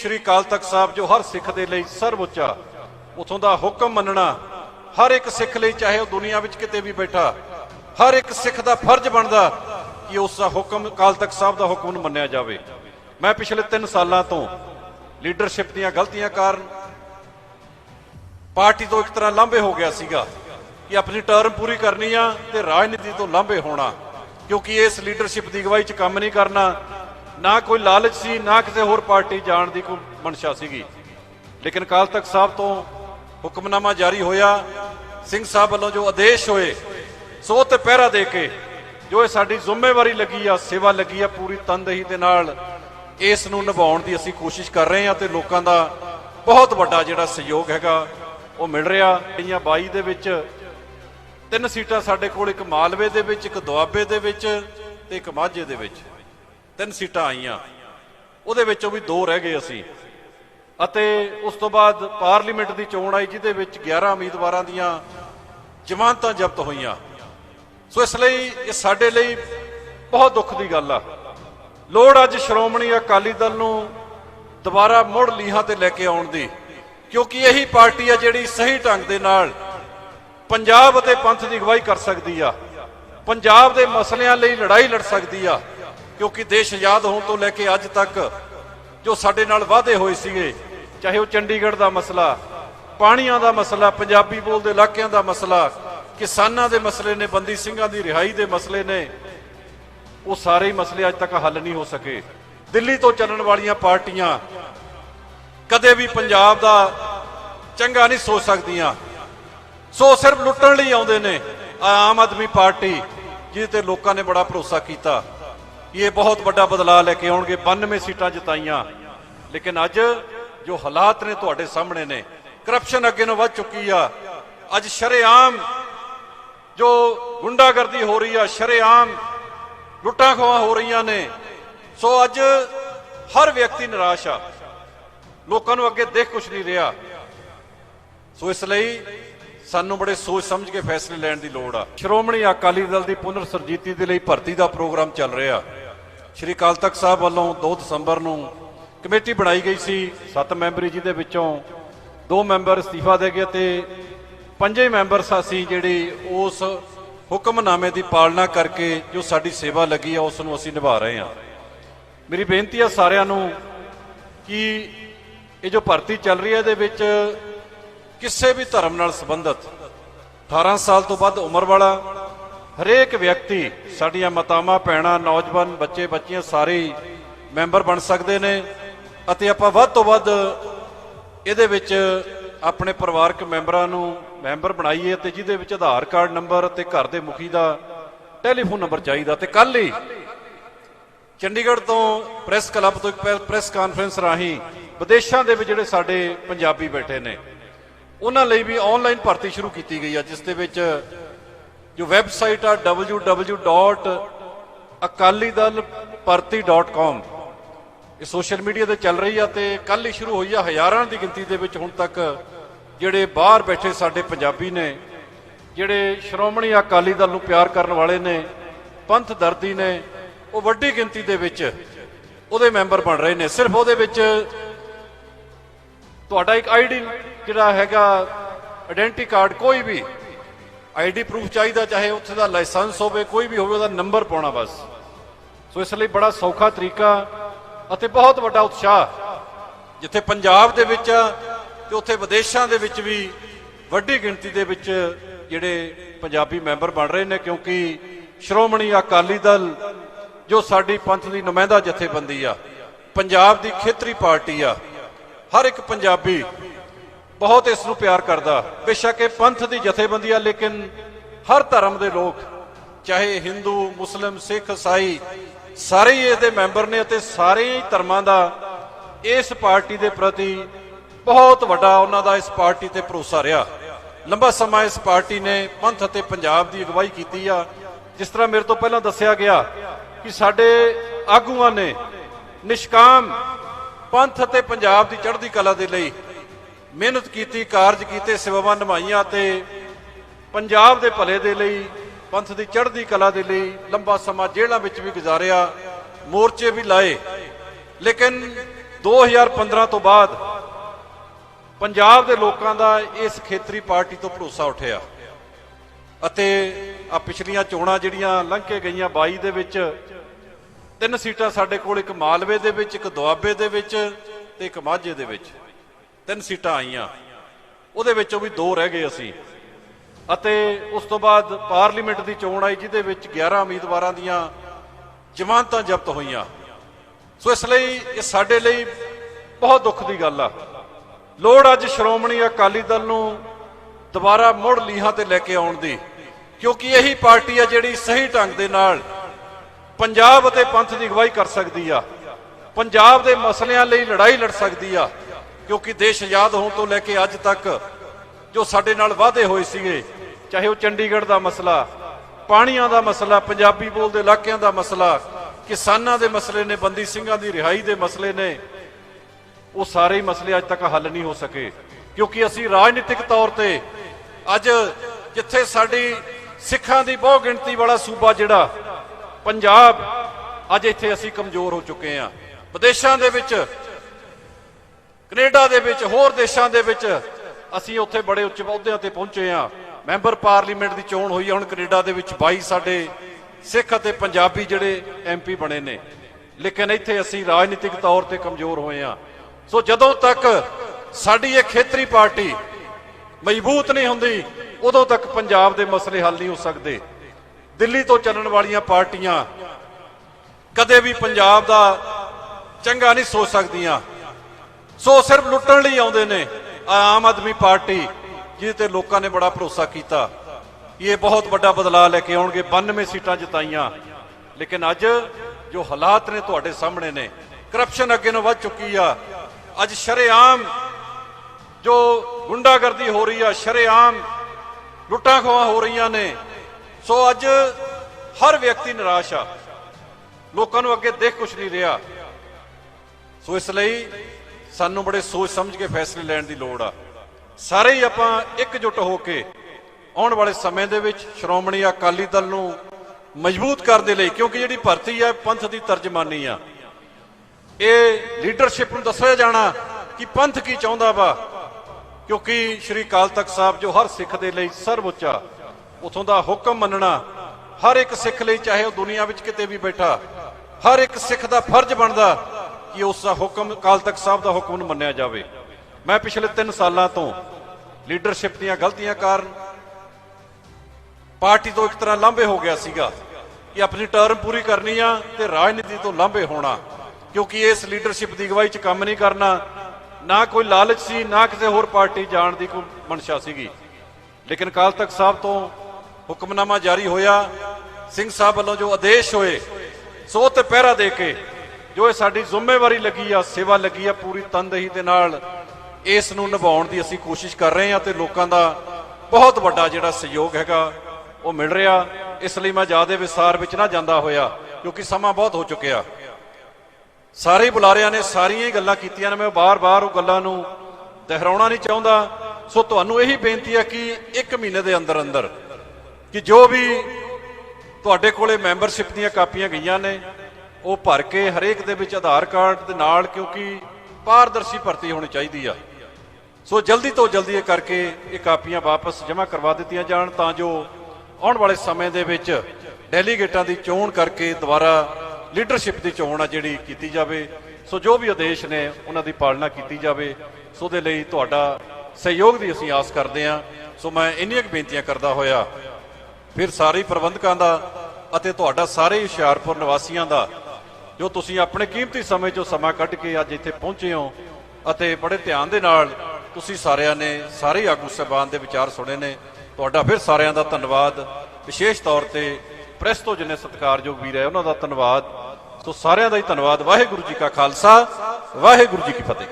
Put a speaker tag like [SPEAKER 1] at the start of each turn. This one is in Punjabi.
[SPEAKER 1] ਸ੍ਰੀ ਅਕਾਲ ਤਖਤ ਸਾਹਿਬ ਜੋ ਹਰ ਸਿੱਖ ਦੇ ਲਈ ਸਰਵਉੱਚ ਆ ਉਥੋਂ ਦਾ ਹੁਕਮ ਮੰਨਣਾ, ਹਰ ਇੱਕ ਸਿੱਖ ਲਈ ਚਾਹੇ ਉਹ ਦੁਨੀਆ ਵਿੱਚ ਕਿਤੇ ਵੀ ਬੈਠਾ, ਹਰ ਇੱਕ ਸਿੱਖ ਦਾ ਫਰਜ਼ ਬਣਦਾ ਕਿ ਉਸ ਦਾ ਹੁਕਮ ਅਕਾਲ ਤਖਤ ਸਾਹਿਬ ਦਾ ਹੁਕਮ ਨੂੰ ਮੰਨਿਆ ਜਾਵੇ। ਮੈਂ ਪਿਛਲੇ 3 ਸਾਲਾਂ ਤੋਂ ਲੀਡਰਸ਼ਿਪ ਦੀਆਂ ਗਲਤੀਆਂ ਕਾਰਨ ਪਾਰਟੀ ਤੋਂ ਇੱਕ ਤਰ੍ਹਾਂ ਲਾਂਭੇ ਹੋ ਗਿਆ ਸੀਗਾ ਕਿ ਆਪਣੀ ਟਰਮ ਪੂਰੀ ਕਰਨੀ ਆ ਤੇ ਰਾਜਨੀਤੀ ਤੋਂ ਲਾਂਭੇ ਹੋਣਾ, ਕਿਉਂਕਿ ਇਸ ਲੀਡਰਸ਼ਿਪ ਦੀ ਅਗਵਾਈ 'ਚ ਕੰਮ ਨਹੀਂ ਕਰਨਾ ਨਾ ਕੋਈ ਲਾਲਚ ਸੀ, ਨਾ ਕਿਸੇ ਹੋਰ ਪਾਰਟੀ ਜਾਣ ਦੀ ਕੋਈ ਮਨਸ਼ਾ ਸੀਗੀ। ਲੇਕਿਨ ਕਾਲ ਤੱਕ ਸਾਹਿਬ ਤੋਂ ਹੁਕਮਨਾਮਾ ਜਾਰੀ ਹੋਇਆ। ਸਿੰਘ ਸਾਹਿਬ ਵੱਲੋਂ ਜੋ ਆਦੇਸ਼ ਹੋਏ, ਸੋ ਤੇ ਪਹਿਰਾ ਦੇ ਕੇ, ਜੋ ਇਹ ਸਾਡੀ ਜ਼ਿੰਮੇਵਾਰੀ ਲੱਗੀ ਆ, ਸੇਵਾ ਲੱਗੀ ਆ ਪੂਰੀ ਤਨਦੇਹੀ ਦੇ ਨਾਲ, ਇਸ ਨੂੰ ਨਿਭਾਉਣ ਦੀ ਅਸੀਂ ਕੋਸ਼ਿਸ਼ ਕਰ ਰਹੇ ਹਾਂ ਤੇ ਲੋਕਾਂ ਦਾ ਬਹੁਤ ਵੱਡਾ ਜਿਹੜਾ ਸਹਿਯੋਗ ਹੈਗਾ, ਉਹ ਮਿਲ ਰਿਹਾ। ਕਈਆਂ 22 ਦੇ ਵਿੱਚ ਤਿੰਨ ਸੀਟਾਂ ਸਾਡੇ ਕੋਲ, ਇੱਕ ਮਾਲਵੇ ਦੇ ਵਿੱਚ, ਇੱਕ ਦੁਆਬੇ ਦੇ ਵਿੱਚ ਤੇ ਇੱਕ ਮਾਝੇ ਦੇ ਵਿੱਚ। ਤਿੰਨ ਸੀਟਾਂ ਆਈਆਂ। ਉਹਦੇ ਵਿੱਚੋਂ ਵੀ ਦੋ ਰਹਿ ਗਏ ਅਸੀਂ। ਅਤੇ ਉਸ ਤੋਂ ਬਾਅਦ ਪਾਰਲੀਮੈਂਟ ਦੀ ਚੋਣ ਆਈ, ਜਿਹਦੇ ਵਿੱਚ 11 ਉਮੀਦਵਾਰਾਂ ਦੀਆਂ ਜ਼ਮਾਨਤਾਂ ਜ਼ਬਤ ਹੋਈਆਂ। ਸੋ ਇਸ ਲਈ ਇਹ ਸਾਡੇ ਲਈ ਬਹੁਤ ਦੁੱਖ ਦੀ ਗੱਲ ਆ। ਲੋੜ ਅੱਜ ਸ਼੍ਰੋਮਣੀ ਅਕਾਲੀ ਦਲ ਨੂੰ ਦੁਬਾਰਾ ਮੁੜ ਲੀਹਾਂ ਤੇ ਲੈ ਕੇ ਆਉਣ ਦੀ, ਕਿਉਂਕਿ ਇਹੀ ਪਾਰਟੀ ਆ ਜਿਹੜੀ ਸਹੀ ਢੰਗ ਦੇ ਨਾਲ ਪੰਜਾਬ ਅਤੇ ਪੰਥ ਦੀ ਅਗਵਾਈ ਕਰ ਸਕਦੀ ਆ। ਪੰਜਾਬ ਦੇ ਮਸਲਿਆਂ ਲਈ ਲੜਾਈ ਲੜ ਸਕਦੀ ਆ। ਕਿਉਂਕਿ ਦੇਸ਼ ਆਜ਼ਾਦ ਹੋਣ ਤੋਂ ਲੈ ਕੇ ਅੱਜ ਤੱਕ ਜੋ ਸਾਡੇ ਨਾਲ ਵਾਅਦੇ ਹੋਏ ਸੀਗੇ, ਚਾਹੇ ਉਹ ਚੰਡੀਗੜ੍ਹ ਦਾ ਮਸਲਾ, ਪਾਣੀਆਂ ਦਾ ਮਸਲਾ, ਪੰਜਾਬੀ ਬੋਲਦੇ ਇਲਾਕਿਆਂ ਦਾ ਮਸਲਾ, ਕਿਸਾਨਾਂ ਦੇ ਮਸਲੇ ਨੇ, ਬੰਦੀ ਸਿੰਘਾਂ ਦੀ ਰਿਹਾਈ ਦੇ ਮਸਲੇ ਨੇ, ਉਹ ਸਾਰੇ ਮਸਲੇ ਅੱਜ ਤੱਕ ਹੱਲ ਨਹੀਂ ਹੋ ਸਕੇ। ਦਿੱਲੀ ਤੋਂ ਚੱਲਣ ਵਾਲੀਆਂ ਪਾਰਟੀਆਂ ਕਦੇ ਵੀ ਪੰਜਾਬ ਦਾ ਚੰਗਾ ਨਹੀਂ ਸੋਚ ਸਕਦੀਆਂ। ਸੋ ਸਿਰਫ ਲੁੱਟਣ ਲਈ ਆਉਂਦੇ ਨੇ। ਆਮ ਆਦਮੀ ਪਾਰਟੀ, ਜਿਹਦੇ ਤੇ ਲੋਕਾਂ ਨੇ ਬੜਾ ਭਰੋਸਾ ਕੀਤਾ। ਇਹ ਬਹੁਤ ਵੱਡਾ ਬਦਲਾਅ ਲੈ ਕੇ ਆਉਣਗੇ 92 ਸੀਟਾਂ ਜਿਤਾਈਆਂ। ਲੇਕਿਨ ਅੱਜ ਜੋ ਹਾਲਾਤ ਨੇ ਤੁਹਾਡੇ ਸਾਹਮਣੇ ਨੇ ਕਰਪਸ਼ਨ ਅੱਗੇ ਨੂੰ ਵੱਧ ਚੁੱਕੀ ਆ। ਅੱਜ ਸ਼ਰੇਆਮ ਜੋ ਗੁੰਡਾਗਰਦੀ ਹੋ ਰਹੀ ਆ, ਸ਼ਰੇਆਮ ਲੁੱਟਾਂ ਖੋਹਾਂ ਹੋ ਰਹੀਆਂ ਨੇ। ਸੋ ਅੱਜ ਹਰ ਵਿਅਕਤੀ ਨਿਰਾਸ਼ ਆ। ਲੋਕਾਂ ਨੂੰ ਅੱਗੇ ਦੇਖ ਕੁਛ ਨਹੀਂ ਰਿਹਾ। ਸੋ ਇਸ ਲਈ ਸਾਨੂੰ ਬੜੇ ਸੋਚ ਸਮਝ ਕੇ ਫੈਸਲੇ ਲੈਣ ਦੀ ਲੋੜ ਆ। ਸ਼੍ਰੋਮਣੀ ਅਕਾਲੀ ਦਲ ਦੀ ਪੁਨਰ ਸਰਜੀਤੀ ਦੇ ਲਈ ਭਰਤੀ ਦਾ ਪ੍ਰੋਗਰਾਮ ਚੱਲ ਰਿਹਾ। ਸ਼੍ਰੀ ਅਕਾਲ ਤਖਤ ਸਾਹਿਬ ਵੱਲੋਂ 2 ਦਸੰਬਰ ਨੂੰ ਕਮੇਟੀ ਬਣਾਈ ਗਈ ਸੀ 7 ਮੈਂਬਰੀ ਜਿਹਦੇ ਵਿੱਚੋਂ 2 ਮੈਂਬਰ ਅਸਤੀਫਾ ਦੇ ਗਏ ਤੇ ਪੰਜੇ ਮੈਂਬਰ ਸਾਸੀ ਜਿਹੜੀ ਉਸ ਹੁਕਮਨਾਮੇ ਦੀ ਪਾਲਣਾ ਕਰਕੇ ਜੋ ਸਾਡੀ ਸੇਵਾ ਲੱਗੀ ਆ, ਉਸ ਨੂੰ ਅਸੀਂ ਨਿਭਾ ਰਹੇ ਹਾਂ। ਮੇਰੀ ਬੇਨਤੀ ਆ ਸਾਰਿਆਂ ਨੂੰ ਕਿ ਇਹ ਜੋ ਭਰਤੀ ਚੱਲ ਰਹੀ ਹੈ ਇਹਦੇ ਵਿੱਚ ਕਿਸੇ ਵੀ ਧਰਮ ਨਾਲ ਸੰਬੰਧਿਤ 18 ਸਾਲ ਤੋਂ ਵੱਧ ਉਮਰ ਵਾਲਾ ਹਰੇਕ ਵਿਅਕਤੀ, ਸਾਡੀਆਂ ਮਾਤਾਵਾਂ, ਭੈਣਾਂ, ਨੌਜਵਾਨ, ਬੱਚੇ, ਬੱਚੀਆਂ ਸਾਰੇ ਮੈਂਬਰ ਬਣ ਸਕਦੇ ਨੇ ਅਤੇ ਆਪਾਂ ਵੱਧ ਤੋਂ ਵੱਧ ਇਹਦੇ ਵਿੱਚ ਆਪਣੇ ਪਰਿਵਾਰਕ ਮੈਂਬਰਾਂ ਨੂੰ ਮੈਂਬਰ ਬਣਾਈਏ ਤੇ ਜਿਹਦੇ ਵਿੱਚ ਆਧਾਰ ਕਾਰਡ ਨੰਬਰ ਤੇ ਘਰ ਦੇ ਮੁਖੀ ਦਾ ਟੈਲੀਫੋਨ ਨੰਬਰ ਚਾਹੀਦਾ ਤੇ ਕੱਲ ਹੀ ਚੰਡੀਗੜ੍ਹ ਤੋਂ ਪ੍ਰੈਸ ਕਲੱਬ ਤੋਂ ਇੱਕ ਪ੍ਰੈਸ ਕਾਨਫਰੰਸ ਰਾਹੀਂ ਵਿਦੇਸ਼ਾਂ ਦੇ ਵਿੱਚ ਜਿਹੜੇ ਸਾਡੇ ਪੰਜਾਬੀ ਬੈਠੇ ਨੇ, ਉਹਨਾਂ ਲਈ ਵੀ ਆਨਲਾਈਨ ਭਰਤੀ ਸ਼ੁਰੂ ਕੀਤੀ ਗਈ ਆ, ਜਿਸ ਦੇ ਵਿੱਚ ਜੋ ਵੈਬਸਾਈਟ ਆ www.akalidalparti.com ਇਹ ਸੋਸ਼ਲ ਮੀਡੀਆ ਤੇ ਚੱਲ ਰਹੀ ਆ ਤੇ ਕੱਲ ਹੀ ਸ਼ੁਰੂ ਹੋਈ ਆ ਹਜ਼ਾਰਾਂ ਦੀ ਗਿਣਤੀ ਦੇ ਵਿੱਚ ਹੁਣ ਤੱਕ ਜਿਹੜੇ ਬਾਹਰ ਬੈਠੇ ਸਾਡੇ ਪੰਜਾਬੀ ਨੇ, ਜਿਹੜੇ ਸ਼੍ਰੋਮਣੀ ਅਕਾਲੀ ਦਲ ਨੂੰ ਪਿਆਰ ਕਰਨ ਵਾਲੇ ਨੇ, ਪੰਥ ਦਰਦੀ ਨੇ, ਉਹ ਵੱਡੀ ਗਿਣਤੀ ਦੇ ਵਿੱਚ ਉਹਦੇ ਮੈਂਬਰ ਬਣ ਰਹੇ ਨੇ। ਸਿਰਫ ਉਹਦੇ ਵਿੱਚ ਤੁਹਾਡਾ ਇੱਕ ਆਈਡੀ ਜਿਹੜਾ ਹੈਗਾ ਆਇਡੈਂਟੀ ਕਾਰਡ ਕੋਈ ਵੀ ਆਈਡੀ ਪ੍ਰੂਫ ਚਾਹੀਦਾ ਚਾਹੇ ਉੱਥੇ ਦਾ ਲਾਇਸੈਂਸ ਹੋਵੇ ਕੋਈ ਵੀ ਹੋਵੇ ਉਹਦਾ ਨੰਬਰ ਪਾਉਣਾ ਬਸ। ਸੋ ਇਸ ਲਈ ਬੜਾ ਸੌਖਾ ਤਰੀਕਾ ਅਤੇ ਬਹੁਤ ਵੱਡਾ ਉਤਸ਼ਾਹ। ਜਿੱਥੇ ਪੰਜਾਬ ਦੇ ਵਿੱਚ ਆ, ਤੇ ਉੱਥੇ ਵਿਦੇਸ਼ਾਂ ਦੇ ਵਿੱਚ ਵੀ ਵੱਡੀ ਗਿਣਤੀ ਦੇ ਵਿੱਚ ਜਿਹੜੇ ਪੰਜਾਬੀ ਮੈਂਬਰ ਬਣ ਰਹੇ ਨੇ ਕਿਉਂਕਿ ਸ਼੍ਰੋਮਣੀ ਅਕਾਲੀ ਦਲ ਜੋ ਸਾਡੀ ਪੰਥ ਦੀ ਨੁਮਾਇੰਦਾ ਜਥੇਬੰਦੀ ਆ ਪੰਜਾਬ ਦੀ ਖੇਤਰੀ ਪਾਰਟੀ ਆ ਹਰ ਇੱਕ ਪੰਜਾਬੀ ਬਹੁਤ ਇਸ ਨੂੰ ਪਿਆਰ ਕਰਦਾ। ਬੇਸ਼ੱਕ ਇਹ ਪੰਥ ਦੀ ਜਥੇਬੰਦੀ ਆ, ਲੇਕਿਨ ਹਰ ਧਰਮ ਦੇ ਲੋਕ, ਚਾਹੇ ਹਿੰਦੂ ਮੁਸਲਿਮ ਸਿੱਖ ਈਸਾਈ ਸਾਰੇ ਹੀ ਇਹਦੇ ਮੈਂਬਰ ਨੇ ਅਤੇ ਸਾਰੇ ਹੀ ਧਰਮਾਂ ਦਾ ਇਸ ਪਾਰਟੀ ਦੇ ਪ੍ਰਤੀ ਬਹੁਤ ਵੱਡਾ ਉਹਨਾਂ ਦਾ ਇਸ ਪਾਰਟੀ ਤੇ ਭਰੋਸਾ ਰਿਹਾ। ਲੰਬਾ ਸਮਾਂ ਇਸ ਪਾਰਟੀ ਨੇ ਪੰਥ ਅਤੇ ਪੰਜਾਬ ਦੀ ਅਗਵਾਈ ਕੀਤੀ ਆ। ਜਿਸ ਤਰ੍ਹਾਂ ਮੇਰੇ ਤੋਂ ਪਹਿਲਾਂ ਦੱਸਿਆ ਗਿਆ ਕਿ ਸਾਡੇ ਆਗੂਆਂ ਨੇ ਨਿਸ਼ਕਾਮ ਪੰਥ ਅਤੇ ਪੰਜਾਬ ਦੀ ਚੜ੍ਹਦੀ ਕਲਾ ਦੇ ਲਈ ਮਿਹਨਤ ਕੀਤੀ, ਕਾਰਜ ਕੀਤੇ, ਸੇਵਾਵਾਂ ਨਿਭਾਈਆਂ ਤੇ ਪੰਜਾਬ ਦੇ ਭਲੇ ਦੇ ਲਈ, ਪੰਥ ਦੀ ਚੜ੍ਹਦੀ ਕਲਾ ਦੇ ਲਈ ਲੰਬਾ ਸਮਾਂ ਜੇਲ੍ਹਾਂ ਵਿੱਚ ਵੀ ਗੁਜ਼ਾਰਿਆ, ਮੋਰਚੇ ਵੀ ਲਾਏ। ਲੇਕਿਨ 2015 ਤੋਂ ਬਾਅਦ ਪੰਜਾਬ ਦੇ ਲੋਕਾਂ ਦਾ ਇਸ ਖੇਤਰੀ ਪਾਰਟੀ ਤੋਂ ਭਰੋਸਾ ਉੱਠਿਆ ਅਤੇ ਆ ਪਿਛਲੀਆਂ ਚੋਣਾਂ ਜਿਹੜੀਆਂ ਲੰਘ ਕੇ ਗਈਆਂ 22 ਦੇ ਵਿੱਚ, ਤਿੰਨ ਸੀਟਾਂ ਸਾਡੇ ਕੋਲ ਇੱਕ ਮਾਲਵੇ ਦੇ ਵਿੱਚ, ਇੱਕ ਦੁਆਬੇ ਦੇ ਵਿੱਚ ਤੇ ਇੱਕ ਮਾਝੇ ਦੇ ਵਿੱਚ। ਤਿੰਨ ਸੀਟਾਂ ਆਈਆਂ। ਉਹਦੇ ਵਿੱਚੋਂ ਵੀ ਦੋ ਰਹਿ ਗਏ ਅਸੀਂ। ਅਤੇ ਉਸ ਤੋਂ ਬਾਅਦ ਪਾਰਲੀਮੈਂਟ ਦੀ ਚੋਣ ਆਈ, ਜਿਹਦੇ ਵਿੱਚ 11 ਉਮੀਦਵਾਰਾਂ ਦੀਆਂ ਜ਼ਮਾਨਤਾਂ ਜ਼ਬਤ ਹੋਈਆਂ। ਸੋ ਇਸ ਲਈ ਇਹ ਸਾਡੇ ਲਈ ਬਹੁਤ ਦੁੱਖ ਦੀ ਗੱਲ ਆ। ਲੋੜ ਅੱਜ ਸ਼੍ਰੋਮਣੀ ਅਕਾਲੀ ਦਲ ਨੂੰ ਦੁਬਾਰਾ ਮੁੜ ਲੀਹਾਂ ਤੇ ਲੈ ਕੇ ਆਉਣ ਦੀ, ਕਿਉਂਕਿ ਇਹੀ ਪਾਰਟੀ ਆ ਜਿਹੜੀ ਸਹੀ ਢੰਗ ਦੇ ਨਾਲ ਪੰਜਾਬ ਅਤੇ ਪੰਥ ਦੀ ਅਗਵਾਈ ਕਰ ਸਕਦੀ ਆ। ਪੰਜਾਬ ਦੇ ਮਸਲਿਆਂ ਲਈ ਲੜਾਈ ਲੜ ਸਕਦੀ ਆ। ਕਿਉਂਕਿ ਦੇਸ਼ ਆਜ਼ਾਦ ਹੋਣ ਤੋਂ ਲੈ ਕੇ ਅੱਜ ਤੱਕ ਜੋ ਸਾਡੇ ਨਾਲ ਵਾਅਦੇ ਹੋਏ ਸੀਗੇ, ਚਾਹੇ ਉਹ ਚੰਡੀਗੜ੍ਹ ਦਾ ਮਸਲਾ, ਪਾਣੀਆਂ ਦਾ ਮਸਲਾ, ਪੰਜਾਬੀ ਬੋਲਦੇ ਇਲਾਕਿਆਂ ਦਾ ਮਸਲਾ, ਕਿਸਾਨਾਂ ਦੇ ਮਸਲੇ ਨੇ, ਬੰਦੀ ਸਿੰਘਾਂ ਦੀ ਰਿਹਾਈ ਦੇ ਮਸਲੇ ਨੇ, ਉਹ ਸਾਰੇ ਹੀ ਮਸਲੇ ਅੱਜ ਤੱਕ ਹੱਲ ਨਹੀਂ ਹੋ ਸਕੇ। ਕਿਉਂਕਿ ਅਸੀਂ ਰਾਜਨੀਤਿਕ ਤੌਰ ਤੇ ਅੱਜ ਜਿੱਥੇ ਸਾਡੀ ਸਿੱਖਾਂ ਦੀ ਬਹੁ ਗਿਣਤੀ ਵਾਲਾ ਸੂਬਾ ਜਿਹੜਾ, ਪੰਜਾਬ ਅੱਜ ਇੱਥੇ ਅਸੀਂ ਕਮਜ਼ੋਰ ਹੋ ਚੁੱਕੇ ਹਾਂ। ਵਿਦੇਸ਼ਾਂ ਦੇ ਵਿੱਚ ਕੈਨੇਡਾ ਦੇ ਵਿੱਚ, ਹੋਰ ਦੇਸ਼ਾਂ ਦੇ ਵਿੱਚ ਅਸੀਂ ਉੱਥੇ ਬੜੇ ਉੱਚ ਅਹੁਦਿਆਂ ਤੇ ਪਹੁੰਚੇ ਹਾਂ। ਮੈਂਬਰ ਪਾਰਲੀਮੈਂਟ ਦੀ ਚੋਣ ਹੋਈ ਆ, ਹੁਣ ਕੈਨੇਡਾ ਦੇ ਵਿੱਚ 22 ਸਾਡੇ ਸਿੱਖ ਅਤੇ ਪੰਜਾਬੀ ਜਿਹੜੇ ਐਮਪੀ ਬਣੇ ਨੇ। ਲੇਕਿਨ ਇੱਥੇ ਅਸੀਂ ਰਾਜਨੀਤਿਕ ਤੌਰ ਤੇ ਕਮਜ਼ੋਰ ਹੋਏ ਹਾਂ। ਸੋ ਜਦੋਂ ਤੱਕ ਸਾਡੀ ਇਹ ਖੇਤਰੀ ਪਾਰਟੀ ਮਜ਼ਬੂਤ ਨਹੀਂ ਹੁੰਦੀ, ਉਦੋਂ ਤੱਕ ਪੰਜਾਬ ਦੇ ਮਸਲੇ ਹੱਲ ਨਹੀਂ ਹੋ ਸਕਦੇ। ਦਿੱਲੀ ਤੋਂ ਚੱਲਣ ਵਾਲੀਆਂ ਪਾਰਟੀਆਂ ਕਦੇ ਵੀ ਪੰਜਾਬ ਦਾ ਚੰਗਾ ਨਹੀਂ ਸੋਚ ਸਕਦੀਆਂ। ਸੋ ਸਿਰਫ ਲੁੱਟਣ ਲਈ ਆਉਂਦੇ ਨੇ ਆਮ ਆਦਮੀ ਪਾਰਟੀ, ਜਿਹਦੇ ਤੇ ਲੋਕਾਂ ਨੇ ਬੜਾ ਭਰੋਸਾ ਕੀਤਾ। ਇਹ ਬਹੁਤ ਵੱਡਾ ਬਦਲਾਅ ਲੈ ਕੇ ਆਉਣਗੇ 92 ਸੀਟਾਂ ਜਿਤਾਈਆਂ। ਲੇਕਿਨ ਅੱਜ ਜੋ ਹਾਲਾਤ ਨੇ ਤੁਹਾਡੇ ਸਾਹਮਣੇ ਨੇ ਕਰਪਸ਼ਨ ਅੱਗੇ ਨੂੰ ਵੱਧ ਚੁੱਕੀ ਆ। ਅੱਜ ਸ਼ਰੇਆਮ ਜੋ ਗੁੰਡਾਗਰਦੀ ਹੋ ਰਹੀ ਆ, ਸ਼ਰੇਆਮ ਲੁੱਟਾਂ ਖੋਹਾਂ ਹੋ ਰਹੀਆਂ ਨੇ। ਸੋ ਅੱਜ ਹਰ ਵਿਅਕਤੀ ਨਿਰਾਸ਼ ਆ। ਲੋਕਾਂ ਨੂੰ ਅੱਗੇ ਦੇਖ ਕੁਛ ਨਹੀਂ ਰਿਹਾ। ਸੋ ਇਸ ਲਈ ਸਾਨੂੰ ਬੜੇ ਸੋਚ ਸਮਝ ਕੇ ਫੈਸਲੇ ਲੈਣ ਦੀ ਲੋੜ ਆ। ਸਾਰੇ ਹੀ ਆਪਾਂ ਇਕਜੁੱਟ ਹੋ ਕੇ ਆਉਣ ਵਾਲੇ ਸਮੇਂ ਦੇ ਵਿੱਚ ਸ਼੍ਰੋਮਣੀ ਅਕਾਲੀ ਦਲ ਨੂੰ ਮਜ਼ਬੂਤ ਕਰਨ ਦੇ ਲਈ, ਕਿਉਂਕਿ ਜਿਹੜੀ ਭਰਤੀ ਹੈ ਪੰਥ ਦੀ ਤਰਜਮਾਨੀ ਆ। ਇਹ ਲੀਡਰਸ਼ਿਪ ਨੂੰ ਦੱਸਿਆ ਜਾਣਾ ਕਿ ਪੰਥ ਕੀ ਚਾਹੁੰਦਾ ਵਾ, ਕਿਉਂਕਿ ਸ਼੍ਰੀ ਅਕਾਲ ਤਖਤ ਸਾਹਿਬ ਜੋ ਹਰ ਸਿੱਖ ਦੇ ਲਈ ਸਰਵਉੱਚ ਆ, ਉਥੋਂ ਦਾ ਹੁਕਮ ਮੰਨਣਾ, ਹਰ ਇੱਕ ਸਿੱਖ ਲਈ, ਚਾਹੇ ਉਹ ਦੁਨੀਆ ਵਿੱਚ ਕਿਤੇ ਵੀ ਬੈਠਾ, ਹਰ ਇੱਕ ਸਿੱਖ ਦਾ ਫਰਜ਼ ਬਣਦਾ ਕਿ ਉਸ ਦਾ ਹੁਕਮ ਅਕਾਲ ਤਖਤ ਸਾਹਿਬ ਦਾ ਹੁਕਮ ਨੂੰ ਮੰਨਿਆ ਜਾਵੇ। ਮੈਂ ਪਿਛਲੇ 3 ਸਾਲਾਂ ਤੋਂ ਲੀਡਰਸ਼ਿਪ ਦੀਆਂ ਗਲਤੀਆਂ ਕਾਰਨ ਪਾਰਟੀ ਤੋਂ ਇੱਕ ਤਰ੍ਹਾਂ ਲਾਂਭੇ ਹੋ ਗਿਆ ਸੀਗਾ ਕਿ ਆਪਣੀ ਟਰਮ ਪੂਰੀ ਕਰਨੀ ਆ ਤੇ ਰਾਜਨੀਤੀ ਤੋਂ ਲਾਂਭੇ ਹੋਣਾ, ਕਿਉਂਕਿ ਇਸ ਲੀਡਰਸ਼ਿਪ ਦੀ ਅਗਵਾਈ 'ਚ ਕੰਮ ਨਹੀਂ ਕਰਨਾ, ਨਾ ਕੋਈ ਲਾਲਚ ਸੀ, ਨਾ ਕਿਸੇ ਹੋਰ ਪਾਰਟੀ ਜਾਣ ਦੀ ਕੋਈ ਮਨਸ਼ਾ ਸੀਗੀ। ਲੇਕਿਨ ਕਾਲ ਤੱਕ ਸਾਹਿਬ ਤੋਂ ਹੁਕਮਨਾਮਾ ਜਾਰੀ ਹੋਇਆ। ਸਿੰਘ ਸਾਹਿਬ ਵੱਲੋਂ ਜੋ ਆਦੇਸ਼ ਹੋਏ ਸੋ ਤੇ ਪਹਿਰਾ ਦੇ ਕੇ ਜੋ ਇਹ ਸਾਡੀ ਜ਼ਿੰਮੇਵਾਰੀ ਲੱਗੀ ਆ, ਸੇਵਾ ਲੱਗੀ ਆ ਪੂਰੀ ਤਨਦੇਹੀ ਦੇ ਨਾਲ, ਇਸ ਨੂੰ ਨਿਭਾਉਣ ਦੀ ਅਸੀਂ ਕੋਸ਼ਿਸ਼ ਕਰ ਰਹੇ ਹਾਂ ਤੇ ਲੋਕਾਂ ਦਾ ਬਹੁਤ ਵੱਡਾ ਜਿਹੜਾ ਸਹਿਯੋਗ ਹੈਗਾ, ਉਹ ਮਿਲ ਰਿਹਾ। ਇਸ ਲਈ ਮੈਂ ਜ਼ਿਆਦਾ ਵਿਸਥਾਰ ਵਿੱਚ ਨਾ ਜਾਂਦਾ ਹੋਇਆ, ਕਿਉਂਕਿ ਸਮਾਂ ਬਹੁਤ ਹੋ ਚੁੱਕਿਆ। ਸਾਰੇ ਬੁਲਾਰਿਆਂ ਨੇ ਸਾਰੀਆਂ ਹੀ ਗੱਲਾਂ ਕੀਤੀਆਂ ਨੇ, ਮੈਂ ਬਾਰ-ਬਾਰ ਉਹ ਗੱਲਾਂ ਨੂੰ ਦੁਹਰਾਉਣਾ ਨਹੀਂ ਚਾਹੁੰਦਾ। ਸੋ ਤੁਹਾਨੂੰ ਇਹੀ ਬੇਨਤੀ ਹੈ ਕਿ 1 ਮਹੀਨੇ ਦੇ ਅੰਦਰ ਅੰਦਰ ਕਿ ਜੋ ਵੀ ਤੁਹਾਡੇ ਕੋਲੇ ਮੈਂਬਰਸ਼ਿਪ ਦੀਆਂ ਕਾਪੀਆਂ ਗਈਆਂ ਨੇ ਉਹ ਭਰ ਕੇ ਹਰੇਕ ਦੇ ਵਿੱਚ ਆਧਾਰ ਕਾਰਡ ਦੇ ਨਾਲ ਕਿਉਂਕਿ ਪਾਰਦਰਸ਼ੀ ਭਰਤੀ ਹੋਣੀ ਚਾਹੀਦੀ ਆ। ਸੋ ਜਲਦੀ ਤੋਂ ਜਲਦੀ ਇਹ ਕਰਕੇ ਇਹ ਕਾਪੀਆਂ ਵਾਪਸ ਜਮ੍ਹਾਂ ਕਰਵਾ ਦਿੱਤੀਆਂ ਜਾਣ ਤਾਂ ਜੋ ਆਉਣ ਵਾਲੇ ਸਮੇਂ ਦੇ ਵਿੱਚ ਡੈਲੀਗੇਟਾਂ ਦੀ ਚੋਣ ਕਰਕੇ ਦੁਬਾਰਾ ਲੀਡਰਸ਼ਿਪ ਦੀ ਚੋਣ ਆ ਜਿਹੜੀ ਕੀਤੀ ਜਾਵੇ। ਸੋ ਜੋ ਵੀ ਆਦੇਸ਼ ਨੇ ਉਹਨਾਂ ਦੀ ਪਾਲਣਾ ਕੀਤੀ ਜਾਵੇ। ਸੋ ਦੇ ਲਈ ਤੁਹਾਡਾ ਸਹਿਯੋਗ ਦੀ ਅਸੀਂ ਆਸ ਕਰਦੇ ਹਾਂ। ਸੋ ਮੈਂ ਇੰਨੀਆਂ ਕੁ ਬੇਨਤੀਆਂ ਕਰਦਾ ਹੋਇਆ, ਫਿਰ ਸਾਰੇ ਪ੍ਰਬੰਧਕਾਂ ਦਾ ਅਤੇ ਤੁਹਾਡਾ ਸਾਰੇ ਹੁਸ਼ਿਆਰਪੁਰ ਨਿਵਾਸੀਆਂ ਦਾ ਜੋ ਤੁਸੀਂ ਆਪਣੇ ਕੀਮਤੀ ਸਮੇਂ ਚੋਂ ਸਮਾਂ ਕੱਢ ਕੇ ਅੱਜ ਇੱਥੇ ਪਹੁੰਚੇ ਹੋ ਅਤੇ ਬੜੇ ਧਿਆਨ ਦੇ ਨਾਲ ਤੁਸੀਂ ਸਾਰਿਆਂ ਨੇ ਸਾਰੇ ਆਗੂ ਸਹਿਬਾਨ ਦੇ ਵਿਚਾਰ ਸੁਣੇ ਨੇ, ਤੁਹਾਡਾ ਫਿਰ ਸਾਰਿਆਂ ਦਾ ਧੰਨਵਾਦ। ਵਿਸ਼ੇਸ਼ ਤੌਰ ਤੇ ਪ੍ਰੈਸ ਤੋਂ ਜਿੰਨੇ ਸਤਿਕਾਰਯੋਗ ਵੀਰ ਹੈ, ਉਹਨਾਂ ਦਾ ਧੰਨਵਾਦ। ਸੋ ਸਾਰਿਆਂ ਦਾ ਹੀ ਧੰਨਵਾਦ। ਵਾਹਿਗੁਰੂ ਜੀ ਕਾ ਖਾਲਸਾ, ਵਾਹਿਗੁਰੂ ਜੀ ਕੀ ਫਤਿਹ।